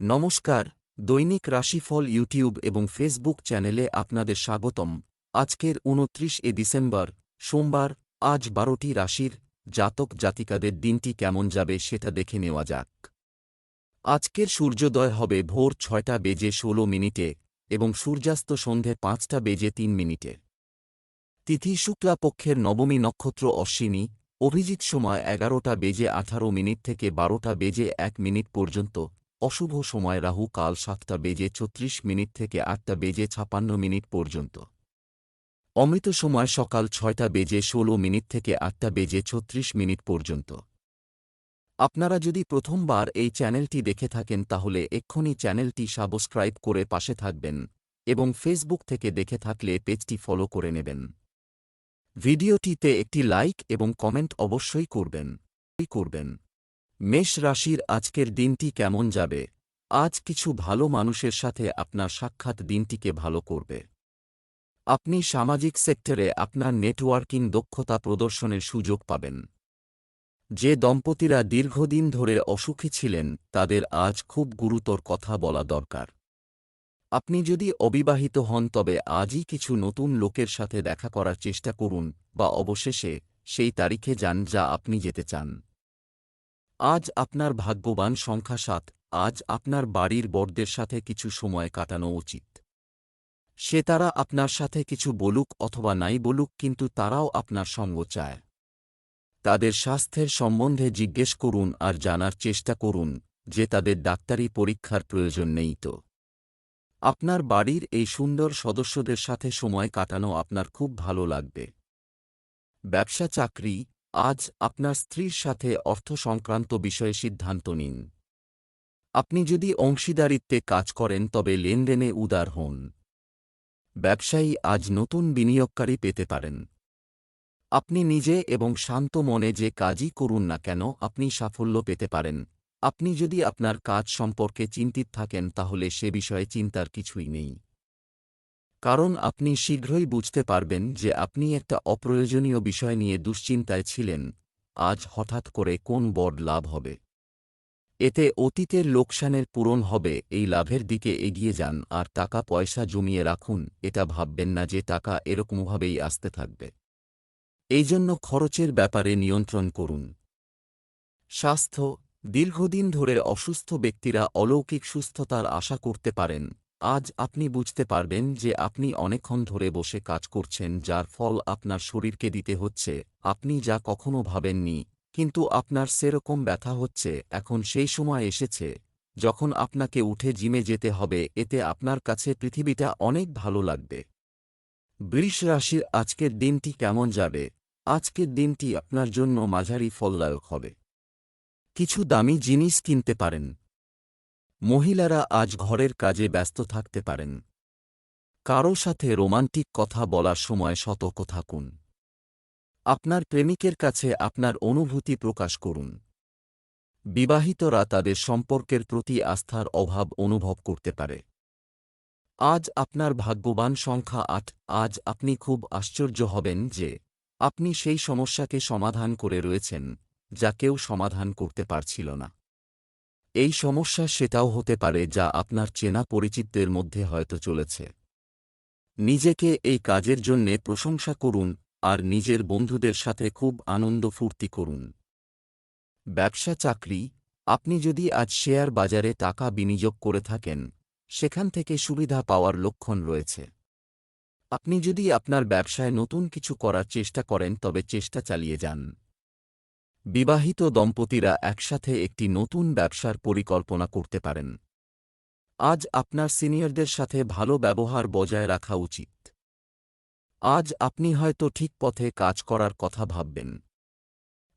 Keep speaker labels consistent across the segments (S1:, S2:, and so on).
S1: নমস্কার, দৈনিক রাশিফল ইউটিউব এবং ফেসবুক চ্যানেলে আপনাদের স্বাগতম। আজকের উনত্রিশ এ ডিসেম্বর, সোমবার, আজ বারোটি রাশির জাতক জাতিকাদের দিনটি কেমন যাবে সেটা দেখে নেওয়া যাক। আজকের সূর্যোদয় হবে ভোর ছয়টা বেজে ষোলো মিনিটে এবং সূর্যাস্ত সন্ধে পাঁচটা বেজে তিন মিনিটে। তিথি শুক্লাপক্ষের নবমী নক্ষত্র অশ্বিনী, অভিজিৎ সময় এগারোটা বেজে আঠারো মিনিট থেকে বারোটা বেজে এক মিনিট পর্যন্ত অশুভ সময় রাহু কাল সাতটা বেজে ছত্রিশ মিনিট থেকে আটটা বেজে ছাপান্ন মিনিট পর্যন্ত। অমৃত সময় সকাল ছয়টা বেজে ষোলো মিনিট থেকে আটটা বেজে ছত্রিশ মিনিট পর্যন্ত। আপনারা যদি প্রথমবার এই চ্যানেলটি দেখে থাকেন তাহলে এক্ষুনি চ্যানেলটি সাবস্ক্রাইব করে পাশে থাকবেন এবং ফেসবুক থেকে দেখে থাকলে পেজটি ফলো করে নেবেন। ভিডিওটিতে একটি লাইক এবং কমেন্ট অবশ্যই করবেন। করবেন। মেষ রাশির আজকের দিনটি কেমন যাবে? আজ কিছু ভালো মানুষের সাথে আপনার সাক্ষাৎ দিনটিকে ভালো করবে। আপনি সামাজিক সেক্টরে আপনার নেটওয়ার্কিং দক্ষতা প্রদর্শনের সুযোগ পাবেন। যে দম্পতিরা দীর্ঘদিন ধরে অসুখী ছিলেন, তাদের আজ খুব গুরুতর কথা বলা দরকার। আপনি যদি অবিবাহিত হন, তবে আজই কিছু নতুন লোকের সাথে দেখা করার চেষ্টা করুন, বা অবশেষে সেই তারিখে যান যা আপনি যেতে চান। আজ আপনার ভাগ্যবান সংখ্যা সাত, আজ আপনার বাড়ির বরদের সাথে কিছু সময় কাটানো উচিত। সে তারা আপনার সাথে কিছু বলুক অথবা নাই বলুক কিন্তু তারাও আপনার সঙ্গ চায়। তাদের স্বাস্থ্যের সম্বন্ধে জিজ্ঞেস করুন আর জানার চেষ্টা করুন, যে তাদের ডাক্তারি পরীক্ষার প্রয়োজন নেই তো। আপনার বাড়ির এই সুন্দর সদস্যদের সাথে সময় কাটানো আপনার খুব ভালো লাগবে। ব্যবসা চাকরি আজ আপনার স্ত্রীর সাথে অর্থ সংক্রান্ত বিষয়ে সিদ্ধান্ত নিন। আপনি যদি অংশীদারিত্বে কাজ করেন, তবে লেনদেনে উদার হন। ব্যবসায়ী আজ নতুন বিনিয়োগকারী পেতে পারেন। আপনি নিজে এবং শান্ত মনে যে কাজই করুন না কেন, আপনি সাফল্য পেতে পারেন। আপনি যদি আপনার কাজ সম্পর্কে চিন্তিত থাকেন, তাহলে সে বিষয়ে চিন্তার কিছুই নেই। কারণ আপনি শীঘ্রই বুঝতে পারবেন যে আপনি একটা অপ্রয়োজনীয় বিষয় নিয়ে দুশ্চিন্তায় ছিলেন, আজ হঠাৎ করে কোন বড় লাভ হবে? এতে অতীতের লোকসানের পূরণ হবে, এই লাভের দিকে এগিয়ে যান আর টাকা পয়সা জমিয়ে রাখুন, এটা ভাববেন না যে টাকা এরকমভাবেই আসতে থাকবে। এই জন্য খরচের ব্যাপারে নিয়ন্ত্রণ করুন। স্বাস্থ্য, দীর্ঘদিন ধরে অসুস্থ ব্যক্তিরা অলৌকিক সুস্থতার আশা করতে পারেন আজ আপনি বুঝতে পারবেন যে আপনি অনেকক্ষণ ধরে বসে কাজ করছেন, যার ফল আপনার শরীরকে দিতে হচ্ছে। আপনি যা কখনো ভাবেননি, কিন্তু আপনার সেরকম ব্যথা হচ্ছে, এখন সেই সময় এসেছে। যখন আপনাকে উঠে জিমে যেতে হবে, এতে আপনার কাছে পৃথিবীটা অনেক ভালো লাগবে। বৃষ রাশির আজকের দিনটি কেমন যাবে? আজকের দিনটি আপনার জন্য মাঝারি ফলদায়ক হবে। কিছু দামি জিনিস কিনতে পারেন। মহিলারা আজ ঘরের কাজে ব্যস্ত থাকতে পারেন। কারও সাথে রোমান্টিক কথা বলার সময় সতর্ক থাকুন। আপনার প্রেমিকের কাছে আপনার অনুভূতি প্রকাশ করুন। বিবাহিতরা তাদের সম্পর্কের প্রতি আস্থার অভাব অনুভব করতে পারে। আজ আপনার ভাগ্যবান সংখ্যা আট, আজ আপনি খুব আশ্চর্য হবেন যে আপনি সেই সমস্যাকে সমাধান করে রয়েছেন, যা কেউ সমাধান করতে পারছিল না। এই সমস্যা সেটাও হতে পারে যা আপনার চেনা পরিচিতদের মধ্যে হয়তো চলেছে। নিজেকে এই কাজের জন্যে প্রশংসা করুন আর নিজের বন্ধুদের সাথে খুব আনন্দ ফুর্তি করুন। ব্যবসা চাকরি, আপনি যদি আজ শেয়ার বাজারে টাকা বিনিয়োগ করে থাকেন, সেখান থেকে সুবিধা পাওয়ার লক্ষণ রয়েছে। আপনি যদি আপনার ব্যবসায় নতুন কিছু করার চেষ্টা করেন, তবে চেষ্টা চালিয়ে যান। বিবাহিত দম্পতিরা একসাথে একটি নতুন ব্যবসার পরিকল্পনা করতে পারেন। আজ আপনার সিনিয়রদের সাথে ভালো ব্যবহার বজায় রাখা উচিত। আজ আপনি হয়তো ঠিক পথে কাজ করার কথা ভাববেন।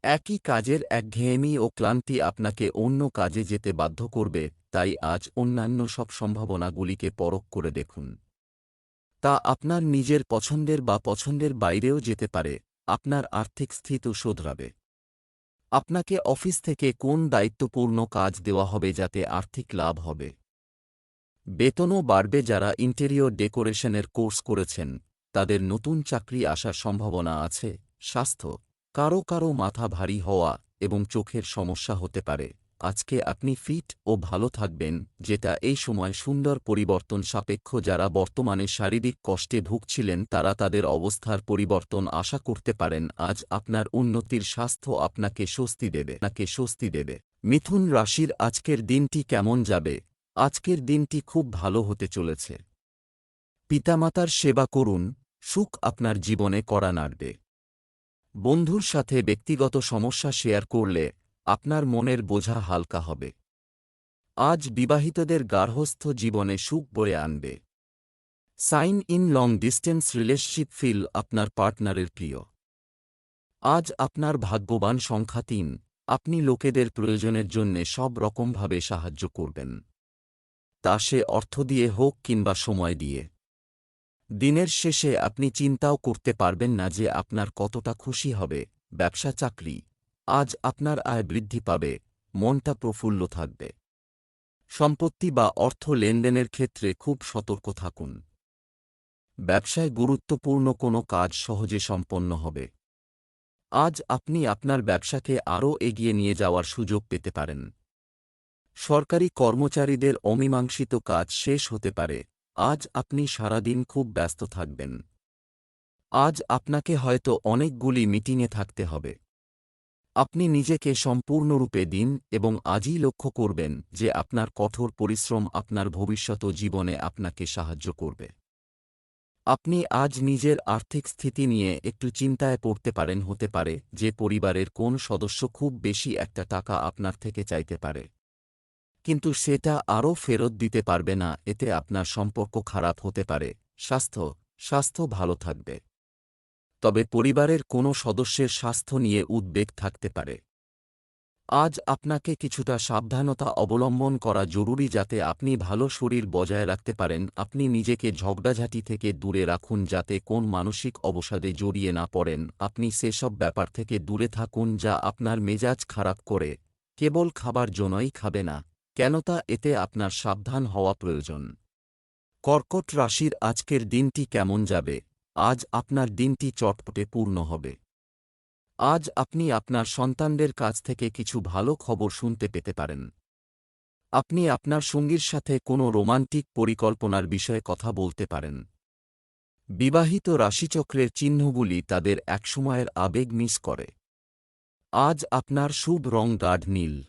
S1: একই কাজের একঘেয়েমি ও ক্লান্তি আপনাকে অন্য কাজে যেতে বাধ্য করবে, তাই আজ অন্যান্য সব সম্ভাবনাগুলিকে পরখ করে দেখুন। তা আপনার নিজের পছন্দের বা পছন্দের বাইরেও যেতে পারে, আপনার আর্থিক স্থিতি শোধরাবে। আপনাকে অফিস থেকে কোন দায়িত্বপূর্ণ কাজ দেওয়া হবে যাতে আর্থিক লাভ হবে? বেতনও বাড়বে যারা ইন্টেরিয়র ডেকোরেশনের কোর্স করেছেন। তাদের নতুন চাকরি আসার সম্ভাবনা আছে। স্বাস্থ্য, কারও কারও মাথা ভারী হওয়া এবং চোখের সমস্যা হতে পারে। আজকে আপনি ফিট ও ভালো থাকবেন, যেটা এই সময় সুন্দর পরিবর্তন সাপেক্ষ যারা বর্তমানে শারীরিক কষ্টে ভুগছিলেন তারা তাদের অবস্থার পরিবর্তন আশা করতে পারেন, আজ আপনার উন্নতির স্বাস্থ্য আপনাকে স্বস্তি দেবে। আপনাকে স্বস্তি দেবে। মিথুন রাশির আজকের দিনটি কেমন যাবে? আজকের দিনটি খুব ভালো হতে চলেছে। পিতামাতার সেবা করুন, সুখ আপনার জীবনে করা নাড়বে। বন্ধুর সাথে ব্যক্তিগত সমস্যা শেয়ার করলে আপনার মনের বোঝা হালকা হবে। আজ বিবাহিতদের গার্হস্থ্য জীবনে সুখ বয়ে আনবে। Sign in long distance relationship feel আপনার পার্টনারের প্রিয়। আজ আপনার ভাগ্যবান সংখ্যা তিন, আপনি লোকেদের প্রয়োজনের জন্যে সব রকমভাবে সাহায্য করবেন। তা সে অর্থ দিয়ে হোক কিংবা সময় দিয়ে। দিনের শেষে আপনি চিন্তাও করতে পারবেন না যে আপনার কতটা খুশি হবে, ব্যবসা, চাকরি। আজ আপনার আয় বৃদ্ধি পাবে, মনটা প্রফুল্ল থাকবে। সম্পত্তি বা অর্থ লেনদেনের ক্ষেত্রে খুব সতর্ক থাকুন। ব্যবসায় গুরুত্বপূর্ণ কোনো কাজ সহজে সম্পন্ন হবে। আজ আপনি আপনার ব্যবসাকে আরও এগিয়ে নিয়ে যাওয়ার সুযোগ পেতে পারেন। সরকারি কর্মচারীদের অমীমাংসিত কাজ শেষ হতে পারে, আজ আপনি সারাদিন খুব ব্যস্ত থাকবেন। আজ আপনাকে হয়তো অনেকগুলি মিটিংয়ে থাকতে হবে। আপনি নিজেকে সম্পূর্ণরূপে দিন এবং আজই লক্ষ্য করবেন যে আপনার কঠোর পরিশ্রম আপনার ভবিষ্যৎ জীবনে আপনাকে সাহায্য করবে। আপনি আজ নিজের আর্থিক স্থিতি নিয়ে একটু চিন্তায় পড়তে পারেন, হতে পারে যে পরিবারের কোন সদস্য খুব বেশি একটা টাকা আপনার থেকে চাইতে পারে। কিন্তু সেটা আরও ফেরত দিতে পারবে না, এতে আপনার সম্পর্ক খারাপ হতে পারে। স্বাস্থ্য স্বাস্থ্য ভালো থাকবে। তবে পরিবারের কোনো সদস্যের স্বাস্থ্য নিয়ে উদ্বেগ থাকতে পারে। আজ আপনাকে কিছুটা সাবধানতা অবলম্বন করা জরুরি যাতে আপনি ভালো শরীর বজায় রাখতে পারেন। আপনি নিজেকে ঝগড়াঝাটি থেকে দূরে রাখুন যাতে কোন মানসিক অবসাদে জড়িয়ে না পড়েন। আপনি সেসব ব্যাপার থেকে দূরে থাকুন যা আপনার মেজাজ খারাপ করে। কেবল খাবার জন্যই খাবে না। কেন তা এতে আপনার সাবধান হওয়া প্রয়োজন। কর্কট রাশির আজকের দিনটি কেমন যাবে? আজ আপনার দিনটি চটপটে পূর্ণ হবে। আজ আপনি আপনার সন্তানদের কাছ থেকে কিছু ভালো খবর শুনতে পেতে পারেন। আপনি আপনার সঙ্গীর সাথে কোনো রোমান্টিক পরিকল্পনার বিষয়ে কথা বলতে পারেন। বিবাহিত রাশিচক্রের চিহ্নগুলি তাদের একসময়ের আবেগ মিস করে। আজ আপনার শুভ রং গাঢ় নীল।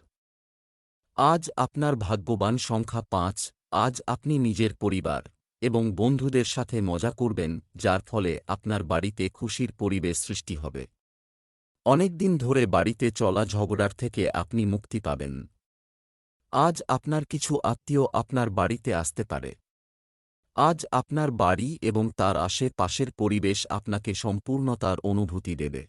S1: আজ আপনার ভাগ্যবান সংখ্যা পাঁচ। আজ আপনি নিজের পরিবার। এবং বন্ধুদের সাথে মজা করবেন, যার ফলে আপনার বাড়িতে খুশির পরিবেশ সৃষ্টি হবে। অনেকদিন ধরে বাড়িতে চলা ঝগড়ার থেকে আপনি মুক্তি পাবেন। আজ আপনার কিছু আত্মীয় আপনার বাড়িতে আসতে পারে। আজ আপনার বাড়ি এবং তার আশেপাশের পরিবেশ আপনাকে সম্পূর্ণতার অনুভূতি দেবে।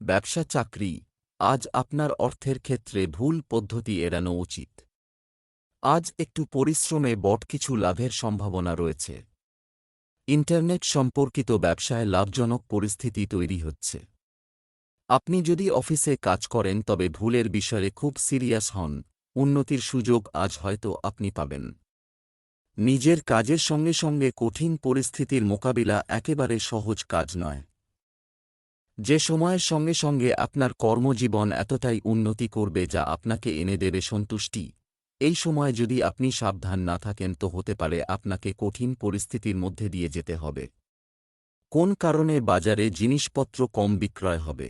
S1: ব্যবসা চাকরি, আজ আপনার অর্থের ক্ষেত্রে ভুল পদ্ধতি এড়ানো উচিত। আজ একটু পরিশ্রমে বট কিছু লাভের সম্ভাবনা রয়েছে। ইন্টারনেট সম্পর্কিত ব্যবসায় লাভজনক পরিস্থিতি তৈরি হচ্ছে। আপনি যদি অফিসে কাজ করেন তবে ভুলের বিষয়ে খুব সিরিয়াস হন, উন্নতির সুযোগ আজ হয়তো আপনি পাবেন। নিজের কাজের সঙ্গে সঙ্গে কঠিন পরিস্থিতির মোকাবিলা একেবারে সহজ কাজ নয়। যে সময়ের সঙ্গে সঙ্গে আপনার কর্মজীবন এতটাই উন্নতি করবে যা আপনাকে এনে দেবে সন্তুষ্টি। এই সময় যদি আপনি সাবধান না থাকেন তো হতে পারে আপনাকে কঠিন পরিস্থিতির মধ্যে দিয়ে যেতে হবে। কোন কারণে বাজারে জিনিসপত্র কম বিক্রয় হবে?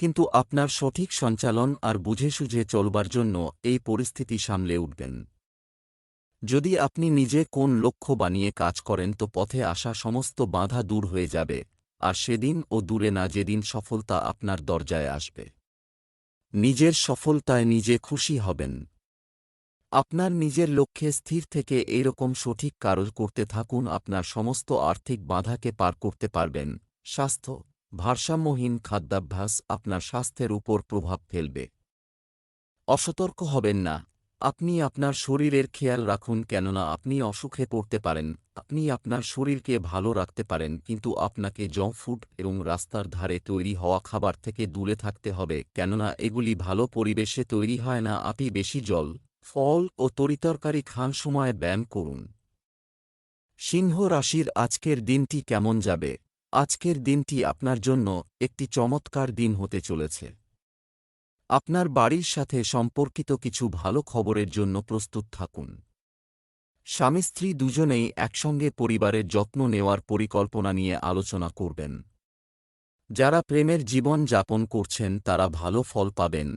S1: কিন্তু আপনার সঠিক সঞ্চালন আর বুঝে সুঝে চলবার জন্য এই পরিস্থিতি সামলে উঠবেন। যদি আপনি নিজে কোন লক্ষ্য বানিয়ে কাজ করেন তো পথে আসা সমস্ত বাধা দূর হয়ে যাবে, আর সেদিন ও দূরে না যেদিন সফলতা আপনার দরজায় আসবে। নিজের সফলতায় নিজে খুশি হবেন। আপনার নিজের লক্ষ্যে স্থির থেকে এইরকম সঠিক কারজ করতে থাকুন, আপনার সমস্ত আর্থিক বাধাকে পার করতে পারবেন। স্বাস্থ্য, ভারসাম্যহীন খাদ্যাভ্যাস আপনার স্বাস্থ্যের উপর প্রভাব ফেলবে। অসতর্ক হবেন না। আপনি আপনার শরীরের খেয়াল রাখুন, কেননা আপনি অসুখে পড়তে পারেন। আপনি আপনার শরীরকে ভালো রাখতে পারেন, কিন্তু আপনাকে জঙ্ক ফুড এবং রাস্তার ধারে তৈরি হওয়া খাবার থেকে দূরে থাকতে হবে, কেননা এগুলি ভালো পরিবেশে তৈরি হয় না, আপনি বেশি জল ফল ও তরিতরকারি খান সময় ব্যায়াম করুন। সিংহ রাশির আজকের দিনটি কেমন যাবে? আজকের দিনটি আপনার জন্য একটি চমৎকার দিন হতে চলেছে। আপনার বাড়ির সাথে সম্পর্কিত কিছু ভালো খবরের জন্য প্রস্তুত থাকুন। স্বামী স্ত্রী দুজনেই একসঙ্গে পরিবারের যত্ন নেওয়ার পরিকল্পনা নিয়ে আলোচনা করবেন। যারা প্রেমের জীবন যাপন করছেন তারা ভালো ফল পাবেন।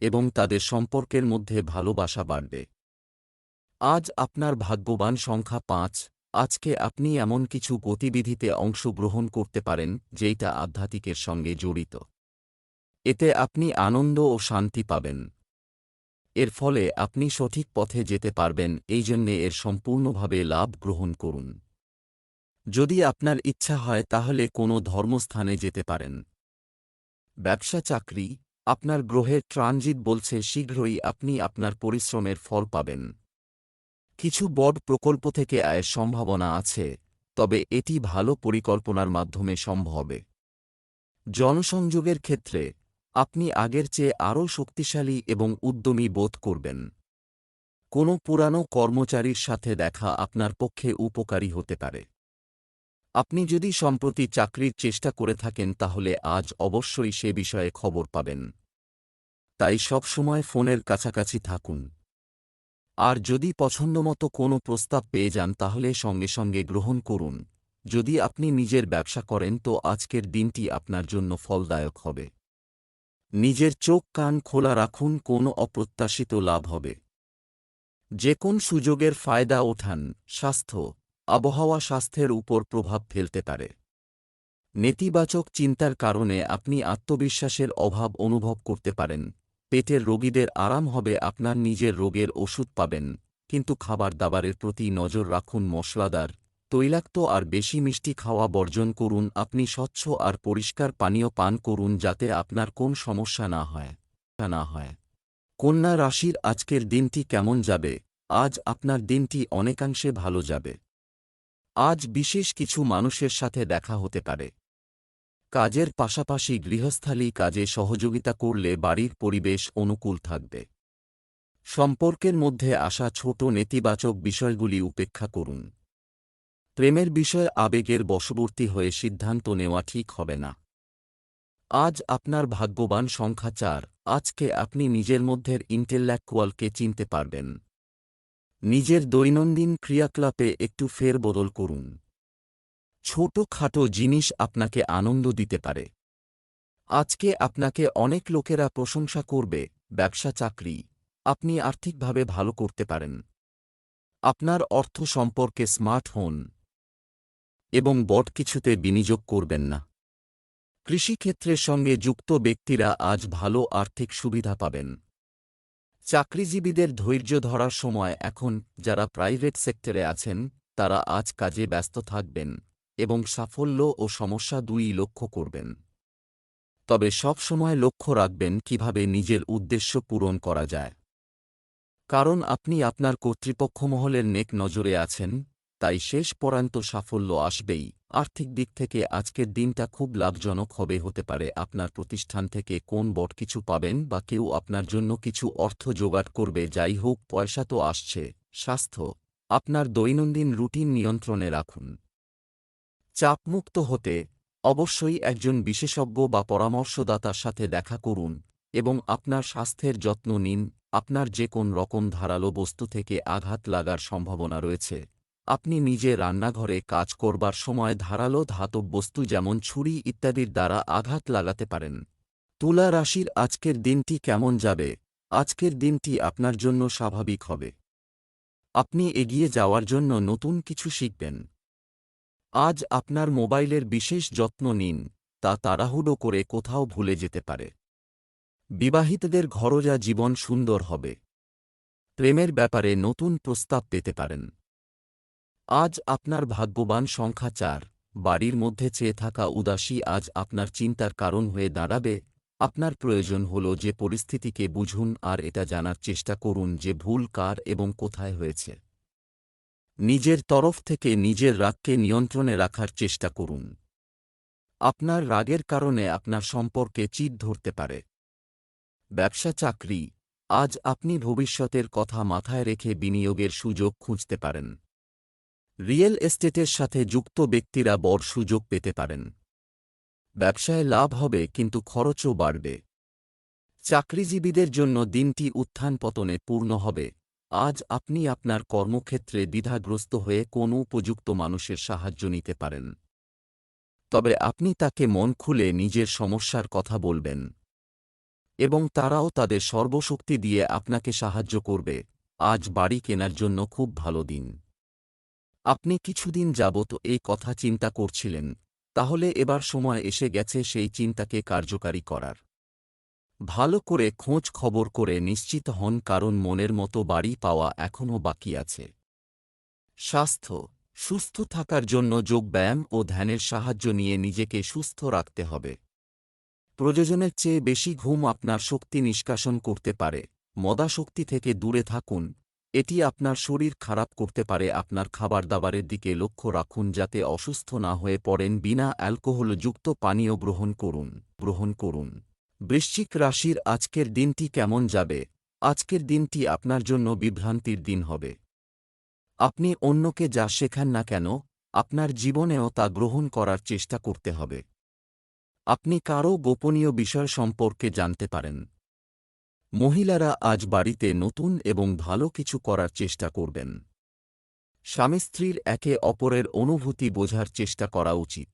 S1: এবং তাদের সম্পর্কের মধ্যে ভালোবাসা বাড়বে। আজ আপনার ভাগ্যবান সংখ্যা পাঁচ, আজকে আপনি এমন কিছু গতিবিধিতে অংশগ্রহণ করতে পারেন, যেইটা আধ্যাত্মিকের সঙ্গে জড়িত। এতে আপনি আনন্দ ও শান্তি পাবেন। এর ফলে আপনি সঠিক পথে যেতে পারবেন এই জন্যে এর সম্পূর্ণভাবে লাভ গ্রহণ করুন। যদি আপনার ইচ্ছা হয়, তাহলে কোনো ধর্মস্থানে যেতে পারেন। ব্যবসা চাকরি আপনার গ্রহের ট্রানজিট বলছে, শীঘ্রই আপনি আপনার পরিশ্রমের ফল পাবেন। কিছু বড় প্রকল্প থেকে আয়ের সম্ভাবনা আছে, তবে এটি ভালো পরিকল্পনার মাধ্যমে সম্ভবে জনসংযোগের ক্ষেত্রে, আপনি আগের চেয়ে আরও শক্তিশালী এবং উদ্যমী বোধ করবেন। কোনো পুরানো কর্মচারীর সাথে দেখা আপনার পক্ষে উপকারী হতে পারে। আপনি যদি সম্প্রতি চাকরির চেষ্টা করে থাকেন তাহলে আজ অবশ্যই সে বিষয়ে খবর পাবেন। তাই সবসময় ফোনের কাছাকাছি থাকুন। আর যদি পছন্দমতো কোনো প্রস্তাব পেয়ে যান তাহলে সঙ্গে সঙ্গে গ্রহণ করুন। যদি আপনি নিজের ব্যবসা করেন তো আজকের দিনটি আপনার জন্য ফলদায়ক হবে। নিজের চোখ কান খোলা রাখুন, কোনো অপ্রত্যাশিত লাভ হবে। যে কোন সুযোগের ফায়দা ওঠান, স্বাস্থ্য আবহাওয়া স্বাস্থ্যের উপর প্রভাব ফেলতে পারে। নেতিবাচক চিন্তার কারণে আপনি আত্মবিশ্বাসের অভাব অনুভব করতে পারেন। পেটের রোগীদের আরাম হবে, আপনার নিজের রোগের ওষুধ পাবেন। কিন্তু খাবার দাবারের প্রতি নজর রাখুন মশলাদার, তৈলাক্ত আর বেশি মিষ্টি খাওয়া বর্জন করুন, আপনি স্বচ্ছ আর পরিষ্কার পানীয় পান করুন যাতে আপনার কোন সমস্যা না হয় না হয়। কন্যা রাশির আজকের দিনটি কেমন যাবে? আজ আপনার দিনটি অনেকাংশে ভালো যাবে। আজ বিশেষ কিছু মানুষের সাথে দেখা হতে পারে। কাজের পাশাপাশি গৃহস্থালী কাজে সহযোগিতা করলে বাড়ির পরিবেশ অনুকূল থাকবে। সম্পর্কের মধ্যে আসা ছোট নেতিবাচক বিষয়গুলি উপেক্ষা করুন। প্রেমের বিষয়ে আবেগের বশবর্তী হয়ে সিদ্ধান্ত নেওয়া ঠিক হবে না। আজ আপনার ভাগ্যবান সংখ্যা চার। আজকে আপনি নিজের মধ্যের ইন্টেল্যাকচুয়ালকে চিনতে পারবেন। নিজের দৈনন্দিন ক্রিয়াকলাপে একটু ফেরবদল করুন। ছোটখাটো জিনিস আপনাকে আনন্দ দিতে পারে। আজকে আপনাকে অনেক লোকেরা প্রশংসা করবে, ব্যবসা, চাকরি। আপনি আর্থিকভাবে ভালো করতে পারেন। আপনার অর্থ সম্পর্কে স্মার্ট হন এবং বট কিছুতে বিনিয়োগ করবেন না। কৃষিক্ষেত্রের সঙ্গে যুক্ত ব্যক্তিরা আজ ভালো আর্থিক সুবিধা পাবেন। চাকরিজীবীদের ধৈর্য ধরার সময় এখন যারা প্রাইভেট সেক্টরে আছেন, তারা আজ কাজে ব্যস্ত থাকবেন এবং সাফল্য ও সমস্যা দুই লক্ষ্য করবেন। তবে সব সময় লক্ষ্য রাখবেন কীভাবে নিজের উদ্দেশ্য পূরণ করা যায়। কারণ আপনি আপনার কর্তৃপক্ষ মহলের নেক নজরে আছেন, তাই শেষ পরান্ত সাফল্য আসবেই। আর্থিক দিক থেকে আজকের দিনটা খুব লাভজনক হবে, হতে পারে আপনার প্রতিষ্ঠান থেকে কোন বট কিছু পাবেন বা কেউ আপনার জন্য কিছু অর্থ জোগাড় করবে, যাই হোক পয়সা তো আসছে। স্বাস্থ্য, আপনার দৈনন্দিন রুটিন নিয়ন্ত্রণে রাখুন। চাপমুক্ত হতে অবশ্যই একজন বিশেষজ্ঞ বা পরামর্শদাতার সাথে দেখা করুন এবং আপনার স্বাস্থ্যের যত্ন নিন। আপনার যে কোন রকম ধারালো বস্তু থেকে আঘাত লাগার সম্ভাবনা রয়েছে। আপনি নিজে রান্নাঘরে কাজ করবার সময় ধারালো ধাতব বস্তু যেমন ছুরি ইত্যাদির দ্বারা আঘাত লাগাতে পারেন। তুলা রাশির আজকের দিনটি কেমন যাবে? আজকের দিনটি আপনার জন্য স্বাভাবিক হবে। আপনি এগিয়ে যাওয়ার জন্য নতুন কিছু শিখবেন। আজ আপনার মোবাইলের বিশেষ যত্ন নিন, তা তাড়াহুড়ো করে কোথাও ভুলে যেতে পারে। বিবাহিতদের ঘরোজা জীবন সুন্দর হবে। প্রেমের ব্যাপারে নতুন প্রস্তাব পেতে পারেন। আজ আপনার ভাগ্যবান সংখ্যা চার। বাড়ির মধ্যে চেয়ে থাকা উদাসী আজ আপনার চিন্তার কারণ হয়ে দাঁড়াবে। আপনার প্রয়োজন হল যে পরিস্থিতিকে বুঝুন আর এটা জানার চেষ্টা করুন যে ভুল কার এবং কোথায় হয়েছে। নিজের তরফ থেকে নিজের রাগকে নিয়ন্ত্রণে রাখার চেষ্টা করুন। আপনার রাগের কারণে আপনার সম্পর্কে চিট ধরতে পারে। ব্যবসা চাকরি, আজ আপনি ভবিষ্যতের কথা মাথায় রেখে বিনিয়োগের সুযোগ খুঁজতে পারেন। রিয়েল এস্টেটের সাথে যুক্ত ব্যক্তিরা বড় সুযোগ পেতে পারেন। ব্যবসায় লাভ হবে, কিন্তু খরচও বাড়বে। চাকরিজীবীদের জন্য দিনটি উত্থান পতনে পূর্ণ হবে। আজ আপনি আপনার কর্মক্ষেত্রে দ্বিধাগ্রস্ত হয়ে কোনো উপযুক্ত মানুষের সাহায্য নিতে পারেন। তবে আপনি তাকে মন খুলে নিজের সমস্যার কথা বলবেন এবং তারাও তাদের সর্বশক্তি দিয়ে আপনাকে সাহায্য করবে। আজ বাড়ি কেনার জন্য খুব ভালো দিন। আপনি কিছুদিন যাবত এই কথা চিন্তা করছিলেন, তাহলে এবার সময় এসে গেছে সেই চিন্তাকে কার্যকারী করার। ভালো করে খোঁজ খবর করে নিশ্চিত হন কারণ মনের মতো বাড়ি পাওয়া এখনও বাকি আছে। স্বাস্থ্য, সুস্থ থাকার জন্য যোগব্যায়াম ও ধ্যানের সাহায্য নিয়ে নিজেকে সুস্থ রাখতে হবে। প্রয়োজনের চেয়ে বেশি ঘুম আপনার শক্তি নিষ্কাশন করতে পারে। মদাশক্তি থেকে দূরে থাকুন। এটি আপনার শরীর খারাপ করতে পারে। আপনার খাবার দাবারের দিকে লক্ষ্য রাখুন যাতে অসুস্থ না হয়ে পড়েন বিনা অ্যালকোহলযুক্ত পানীয় গ্রহণ করুন। গ্রহণ করুন। বৃশ্চিক রাশির আজকের দিনটি কেমন যাবে? আজকের দিনটি আপনার জন্য বিভ্রান্তির দিন হবে। আপনি অন্যকে যা শেখান না কেন, আপনার জীবনেও তা গ্রহণ করার চেষ্টা করতে হবে। আপনি কারও গোপনীয় বিষয় সম্পর্কে জানতে পারেন। মহিলারা আজ বাড়িতে নতুন এবং ভালো কিছু করার চেষ্টা করবেন। স্বামী স্ত্রীর একে অপরের অনুভূতি বোঝার চেষ্টা করা উচিত।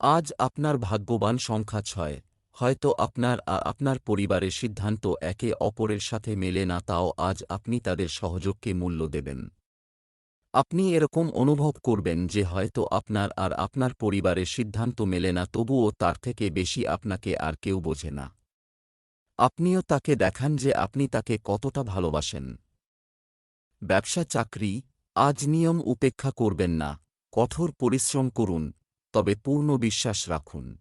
S1: আজ আপনার ভাগ্যবান সংখ্যা ছয়, হয়তো আপনার আর আপনার পরিবারের সিদ্ধান্ত একে অপরের সাথে মেলে না, তাও আজ আপনি তাদের সহযোগকে মূল্য দেবেন। আপনি এরকম অনুভব করবেন যে হয়তো আপনার আর আপনার পরিবারের সিদ্ধান্ত মেলে না, তবুও তার থেকে বেশি আপনাকে আর কেউ বোঝে না। আপনিও তাকে দেখান যে আপনি তাকে কতটা ভালোবাসেন। ব্যবসা চাকরি, আজ নিয়ম উপেক্ষা করবেন না, কঠোর পরিশ্রম করুন, তবে পূর্ণ বিশ্বাস রাখুন।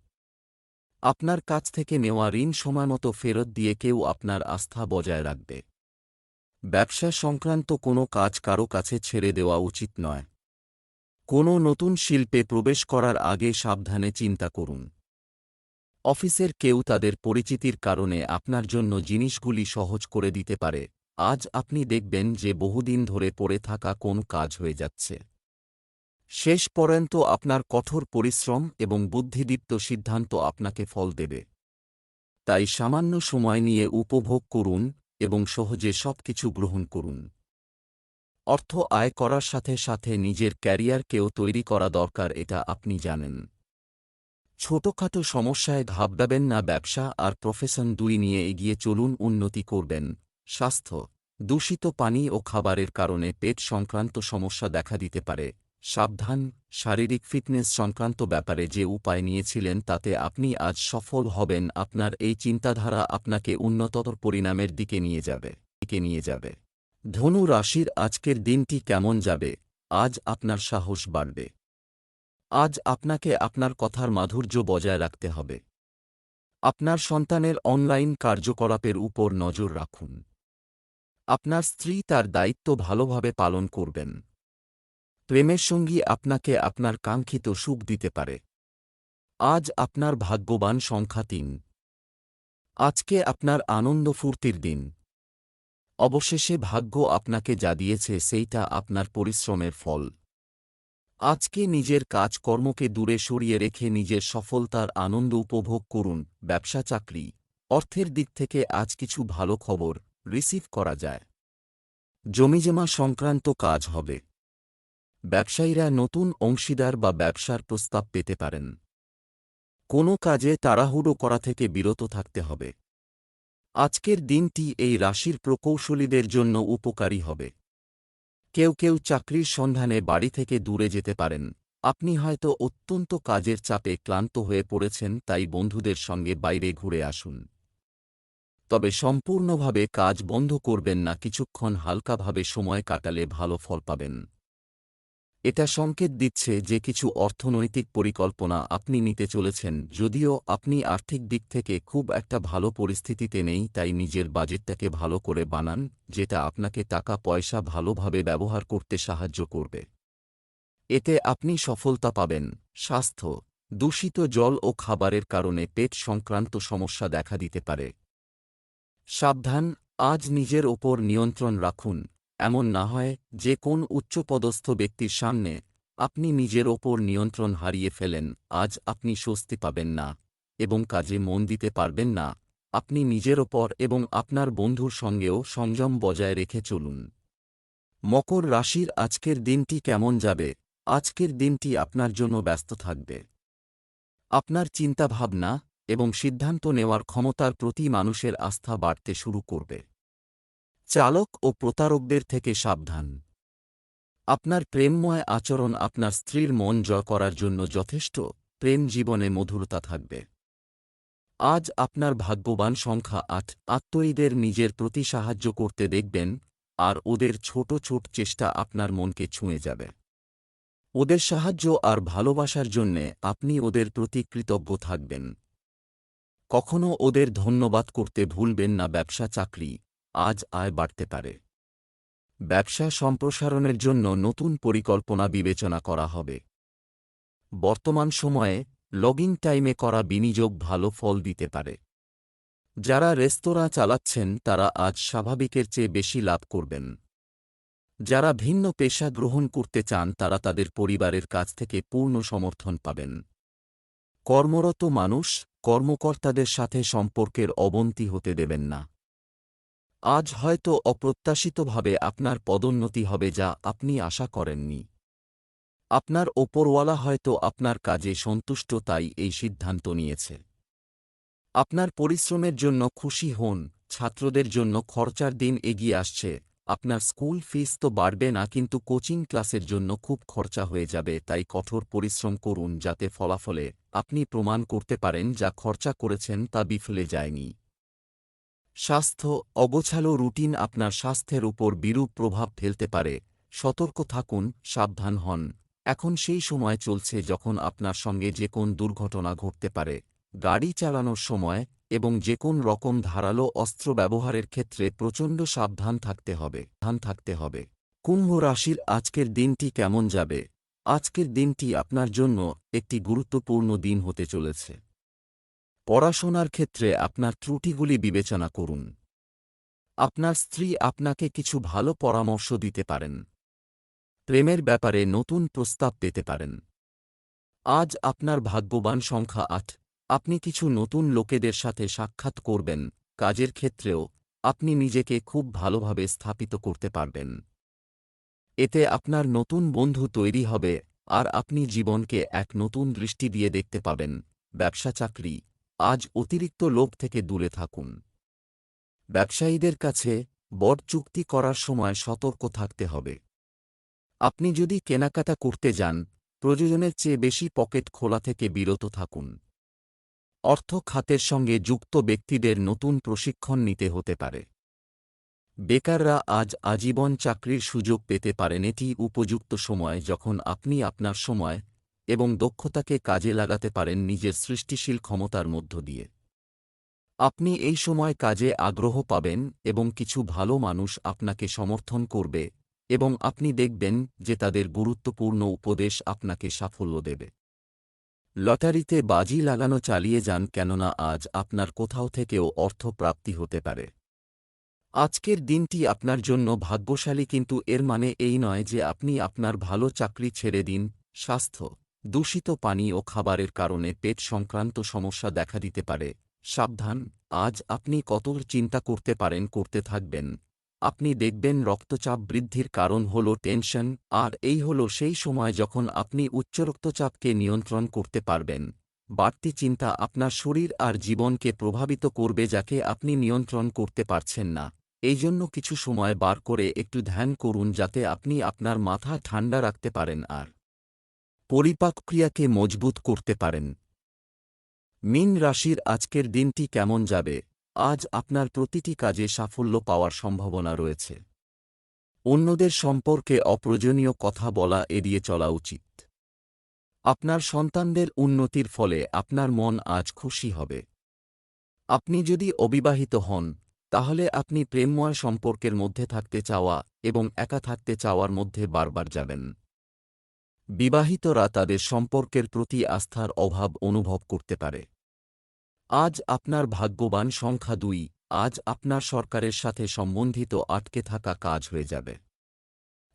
S1: আপনার কাছ থেকে নেওয়া ঋণ সময়মতো ফেরত দিয়ে কেউ আপনার আস্থা বজায় রাখবে। ব্যবসা সংক্রান্ত কোনো কাজ কারও কাছে ছেড়ে দেওয়া উচিত নয়। কোনো নতুন শিল্পে প্রবেশ করার আগে সাবধানে চিন্তা করুন। অফিসের কেউ তাদের পরিচিতির কারণে আপনার জন্য জিনিসগুলি সহজ করে দিতে পারে। আজ আপনি দেখবেন যে বহুদিন ধরে পড়ে থাকা কোন কাজ হয়ে যাচ্ছে। শেষ পর্যন্ত আপনার কঠোর পরিশ্রম এবং বুদ্ধিদীপ্ত সিদ্ধান্ত আপনাকে ফল দেবে। তাই সামান্য সময় নিয়ে উপভোগ করুন এবং সহজে সবকিছু গ্রহণ করুন। অর্থ আয় করার সাথে সাথে নিজের ক্যারিয়ারকেও তৈরি করা দরকার, এটা আপনি জানেন। ছোটখাটো সমস্যায় ঘাবড়াবেন না ব্যবসা আর প্রফেশন দুই নিয়ে এগিয়ে চলুন, উন্নতি করবেন। স্বাস্থ্য, দূষিত পানি ও খাবারের কারণে পেট সংক্রান্ত সমস্যা দেখা দিতে পারে। সাবধান, শারীরিক ফিটনেস সংক্রান্ত ব্যাপারে যে উপায় নিয়েছিলেন তাতে আপনি আজ সফল হবেন, আপনার এই চিন্তাধারা আপনাকে উন্নততর পরিণামের দিকে নিয়ে যাবে, দিকে নিয়ে যাবে। ধনু রাশির আজকের দিনটি কেমন যাবে? আজ আপনার সাহস বাড়বে। আজ আপনাকে আপনার কথার মাধুর্য বজায় রাখতে হবে। আপনার সন্তানের অনলাইন কার্যকলাপের উপর নজর রাখুন। আপনার স্ত্রী তার দায়িত্ব ভালোভাবে পালন করবেন। প্রেমের সঙ্গী আপনাকে আপনার কাঙ্ক্ষিত সুখ দিতে পারে। আজ আপনার ভাগ্যবান সংখ্যা তিন। আজকে আপনার আনন্দ ফুর্তির দিন। অবশেষে ভাগ্য আপনাকে যা দিয়েছে সেইটা আপনার পরিশ্রমের ফল। আজকে নিজের কাজকর্মকে দূরে সরিয়ে রেখে নিজের সফলতার আনন্দ উপভোগ করুন, ব্যবসা চাকরি। অর্থের দিক থেকে আজ কিছু ভালো খবর রিসিভ করা যায়। জমিজমা সংক্রান্ত কাজ হবে। ব্যবসায়ীরা নতুন অংশীদার বা ব্যবসার প্রস্তাব পেতে পারেন। কোনো কাজে তাড়াহুড়ো করা থেকে বিরত থাকতে হবে। আজকের দিনটি এই রাশির প্রকৌশলীদের জন্য উপকারী হবে। কেউ কেউ চাকরির সন্ধানে বাড়ি থেকে দূরে যেতে পারেন। আপনি হয়তো অত্যন্ত কাজের চাপে ক্লান্ত হয়ে পড়েছেন, তাই বন্ধুদের সঙ্গে বাইরে ঘুরে আসুন। তবে সম্পূর্ণভাবে কাজ বন্ধ করবেন না, কিছুক্ষণ হালকাভাবে সময় কাটালে ভালো ফল পাবেন। এটা সংকেত দিচ্ছে যে কিছু অর্থনৈতিক পরিকল্পনা আপনি নিতে চলেছেন, যদিও আপনি আর্থিক দিক থেকে খুব একটা ভালো পরিস্থিতিতে নেই, তাই নিজের বাজেটটাকে ভালো করে বানান, যেটা আপনাকে টাকা পয়সা ভালোভাবে ব্যবহার করতে সাহায্য করবে। এতে আপনি সফলতা পাবেন। স্বাস্থ্য, দূষিত জল ও খাবারের কারণে পেট সংক্রান্ত সমস্যা দেখা দিতে পারে। সাবধান, আজ নিজের ওপর নিয়ন্ত্রণ রাখুন। এমন না হয় যে কোন উচ্চপদস্থ ব্যক্তির সামনে আপনি নিজের ওপর নিয়ন্ত্রণ হারিয়ে ফেলেন, আজ আপনি স্বস্তি পাবেন না এবং কাজে মন দিতে পারবেন না। আপনি নিজের ওপর এবং আপনার বন্ধুর সঙ্গেও সংযম বজায় রেখে চলুন। মকর রাশির আজকের দিনটি কেমন যাবে? আজকের দিনটি আপনার জন্য ব্যস্ত থাকবে। আপনার চিন্তাভাবনা এবং সিদ্ধান্ত নেওয়ার ক্ষমতার প্রতি মানুষের আস্থা বাড়তে শুরু করবে। চালক ও প্রতারকদের থেকে সাবধান। আপনার প্রেমময় আচরণ আপনার স্ত্রীর মন জয় করার জন্য যথেষ্ট, প্রেম জীবনে মধুরতা থাকবে। আজ আপনার ভাগ্যবান সংখ্যা আট, আত্মীয়দের নিজের প্রতি সাহায্য করতে দেখবেন, আর ওদের ছোট ছোট চেষ্টা আপনার মনকে ছুঁয়ে যাবে। ওদের সাহায্য আর ভালোবাসার জন্যে আপনি ওদের প্রতি কৃতজ্ঞ থাকবেন। কখনও ওদের ধন্যবাদ করতে ভুলবেন না ব্যবসা চাকরি আজ আয় বাড়তে পারে। ব্যবসা সম্প্রসারণের জন্য নতুন পরিকল্পনা বিবেচনা করা হবে। বর্তমান সময়ে লগিং টাইমে করা বিনিয়োগ ভালো ফল দিতে পারে। যারা রেস্তোরাঁ চালাচ্ছেন, তারা আজ স্বাভাবিকের চেয়ে বেশি লাভ করবেন। যারা ভিন্ন পেশা গ্রহণ করতে চান, তারা তাদের পরিবারের কাছ থেকে পূর্ণ সমর্থন পাবেন। কর্মরত মানুষ কর্মকর্তাদের সাথে সম্পর্কের অবনতি হতে দেবেন না। আজ হয়তো অপ্রত্যাশিতভাবে আপনার পদোন্নতি হবে যা আপনি আশা করেননি। আপনার ওপরওয়ালা হয়তো আপনার কাজে সন্তুষ্ট তাই এই সিদ্ধান্ত নিয়েছে। আপনার পরিশ্রমের জন্য খুশি হন, ছাত্রদের জন্য খরচার দিন এগিয়ে আসছে, আপনার স্কুল ফিস তো বাড়বে না কিন্তু কোচিং ক্লাসের জন্য খুব খরচা হয়ে যাবে তাই কঠোর পরিশ্রম করুন যাতে ফলাফলে আপনি প্রমাণ করতে পারেন যা খরচা করেছেন তা বিফলে যায়নি। স্বাস্থ্য অগোছালো রুটিন আপনার স্বাস্থ্যের উপর বিরূপ প্রভাব ফেলতে পারে। সতর্ক থাকুন, সাবধান হন। এখন সেই সময় চলছে যখন আপনার সঙ্গে যে কোন দুর্ঘটনা ঘটতে পারে। গাড়ি চালানোর সময় এবং যে কোন রকম ধারালো অস্ত্র ব্যবহারের ক্ষেত্রে প্রচণ্ড সাবধান থাকতে হবে। ধান থাকতে হবে। কুম্ভ রাশির আজকের দিনটি কেমন যাবে? আজকের দিনটি আপনার জন্য একটি গুরুত্বপূর্ণ দিন হতে চলেছে। পড়াশোনার ক্ষেত্রে আপনার ত্রুটিগুলি বিবেচনা করুন। আপনার স্ত্রী আপনাকে কিছু ভালো পরামর্শ দিতে পারেন। প্রেমের ব্যাপারে নতুন প্রস্তাব পেতে পারেন। আজ আপনার ভাগ্যবান সংখ্যা আট। আপনি কিছু নতুন লোকেদের সাথে সাক্ষাৎ করবেন। কাজের ক্ষেত্রেও আপনি নিজেকে খুব ভালোভাবে স্থাপিত করতে পারবেন। এতে আপনার নতুন বন্ধু তৈরি হবে আর আপনি জীবনকে এক নতুন দৃষ্টি দিয়ে দেখতে পাবেন। ব্যবসা চাকরি আজ অতিরিক্ত লোভ থেকে দূরে থাকুন। ব্যবসায়ীদের কাছে বড় চুক্তি করার সময় সতর্ক থাকতে হবে। আপনি যদি কেনাকাটা করতে যান, প্রয়োজনের চেয়ে বেশি পকেট খোলা থেকে বিরত থাকুন। অর্থ খাতের সঙ্গে যুক্ত ব্যক্তিদের নতুন প্রশিক্ষণ নিতে হতে পারে। বেকাররা আজ আজীবন চাকরির সুযোগ পেতে পারেন। এটি উপযুক্ত সময় যখন আপনি আপনার সময় এবং দক্ষতাকে কাজে লাগাতে পারেন নিজের সৃষ্টিশীল ক্ষমতার মধ্য দিয়ে। আপনি এই সময় কাজে আগ্রহ পাবেন এবং কিছু ভালো মানুষ আপনাকে সমর্থন করবে এবং আপনি দেখবেন যে তাদের গুরুত্বপূর্ণ উপদেশ আপনাকে সাফল্য দেবে। লটারিতে বাজি লাগানো চালিয়ে যান কেননা আজ আপনার কোথাও থেকেও অর্থ প্রাপ্তি হতে পারে। আজকের দিনটি আপনার জন্য ভাগ্যশালী কিন্তু এর মানে এই নয় যে আপনি আপনার ভালো চাকরি ছেড়ে দিন, স্বাস্থ্য দূষিত পানি ও খাবারের কারণে পেট সংক্রান্ত সমস্যা দেখা দিতে পারে। সাবধান, আজ আপনি কত চিন্তা করতে পারেন করতে থাকবেন। আপনি দেখবেন রক্তচাপ বৃদ্ধির কারণ হল টেনশন, আর এই হল সেই সময় যখন আপনি উচ্চ রক্তচাপকে নিয়ন্ত্রণ করতে পারবেন। বাড়তি চিন্তা আপনার শরীর আর জীবনকে প্রভাবিত করবে যাকে আপনি নিয়ন্ত্রণ করতে পারছেন না। এই জন্য কিছু সময় বার করে একটু ধ্যান করুন যাতে আপনি আপনার মাথা ঠান্ডা রাখতে পারেন আর পরিপাক ক্রিয়াকে মজবুত করতে পারেন। মিন রাশির আজকের দিনটি কেমন যাবে? আজ আপনার প্রতিটি কাজে সাফল্য পাওয়ার সম্ভাবনা রয়েছে। অন্যদের সম্পর্কে অপ্রয়োজনীয় কথা বলা এড়িয়ে চলা উচিত। আপনার সন্তানদের উন্নতির ফলে আপনার মন আজ খুশি হবে। আপনি যদি অবিবাহিত হন, তাহলে আপনি প্রেমময় সম্পর্কের মধ্যে থাকতে চাওয়া এবং একা থাকতে চাওয়ার মধ্যে বারবার যাবেন। বিবাহিতরা তাদের সম্পর্কের প্রতি আস্থার অভাব অনুভব করতে পারে। আজ আপনার ভাগ্যবান সংখ্যা দুই, আজ আপনার সরকারের সাথে সম্বন্ধিত আটকে থাকা কাজ হয়ে যাবে।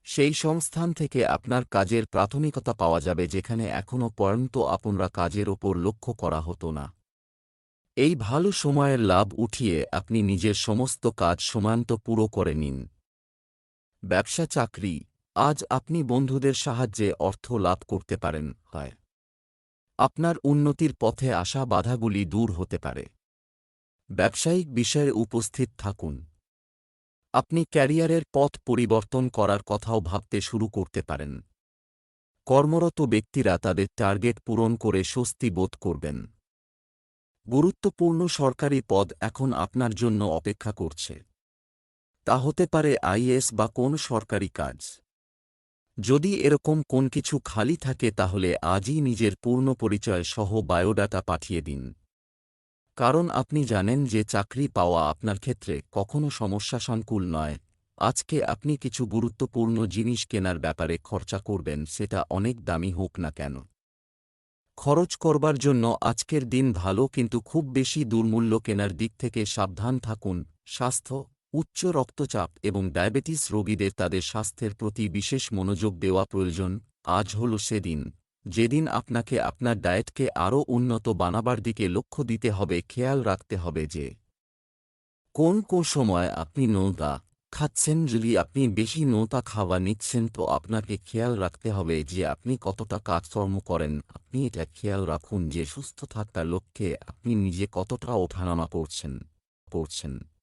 S1: সেই সংস্থান থেকে আপনার কাজের প্রাথমিকতা পাওয়া যাবে যেখানে এখনও পর্যন্ত আপনারা কাজের ওপর লক্ষ্য করা হতো না। এই ভালো সময়ের লাভ উঠিয়ে আপনি নিজের সমস্ত কাজ সমান্ত পুরো করে নিন। ব্যবসা চাকরি আজ আপনি বন্ধুদের সাহায্যে অর্থ লাভ করতে পারেন, হয়। আপনার উন্নতির পথে আসা বাধাগুলি দূর হতে পারে। ব্যবসায়িক বিষয়ে উপস্থিত থাকুন। আপনি ক্যারিয়ারের পথ পরিবর্তন করার কথাও ভাবতে শুরু করতে পারেন। কর্মরত ব্যক্তিরা তাদের টার্গেট পূরণ করে স্বস্তি বোধ করবেন। গুরুত্বপূর্ণ সরকারি পদ এখন আপনার জন্য অপেক্ষা করছে। তা হতে পারে আইএস বা কোন সরকারি কাজ। যদি এরকম কোন কিছু খালি থাকে তাহলে আজই নিজের পূর্ণ পরিচয় সহ বায়োডাটা পাঠিয়ে দিন। কারণ আপনি জানেন যে চাকরি পাওয়া আপনার ক্ষেত্রে কখনো সমস্যা সংকুল নয়। আজকে আপনি কিছু গুরুত্বপূর্ণ জিনিস কেনার ব্যাপারে খরচা করবেন, সেটা অনেক দামি হোক না কেন। খরচ করবার জন্য আজকের দিন ভালো কিন্তু খুব বেশি দুর্মূল্য কেনার দিক থেকে সাবধান থাকুন। স্বাস্থ্য উচ্চ রক্তচাপ এবং ডায়াবেটিস রোগীদের তাদের স্বাস্থ্যের প্রতি বিশেষ মনোযোগ দেওয়া প্রয়োজন, আজ হল সেদিন। যেদিন আপনাকে আপনার ডায়েটকে আরও উন্নত বানাবার দিকে লক্ষ্য দিতে হবে, খেয়াল রাখতে হবে যে কোন কোন সময় আপনি নৌতা খাচ্ছেন, যদি আপনি বেশি নৌতা খাওয়া নিচ্ছেন, তো আপনাকে খেয়াল রাখতে হবে যে আপনি কতটা কাজকর্ম করেন। আপনি এটা খেয়াল রাখুন যে সুস্থ থাকার লক্ষ্যে আপনি নিজে কতটা ওঠানামা করছেন করছেন।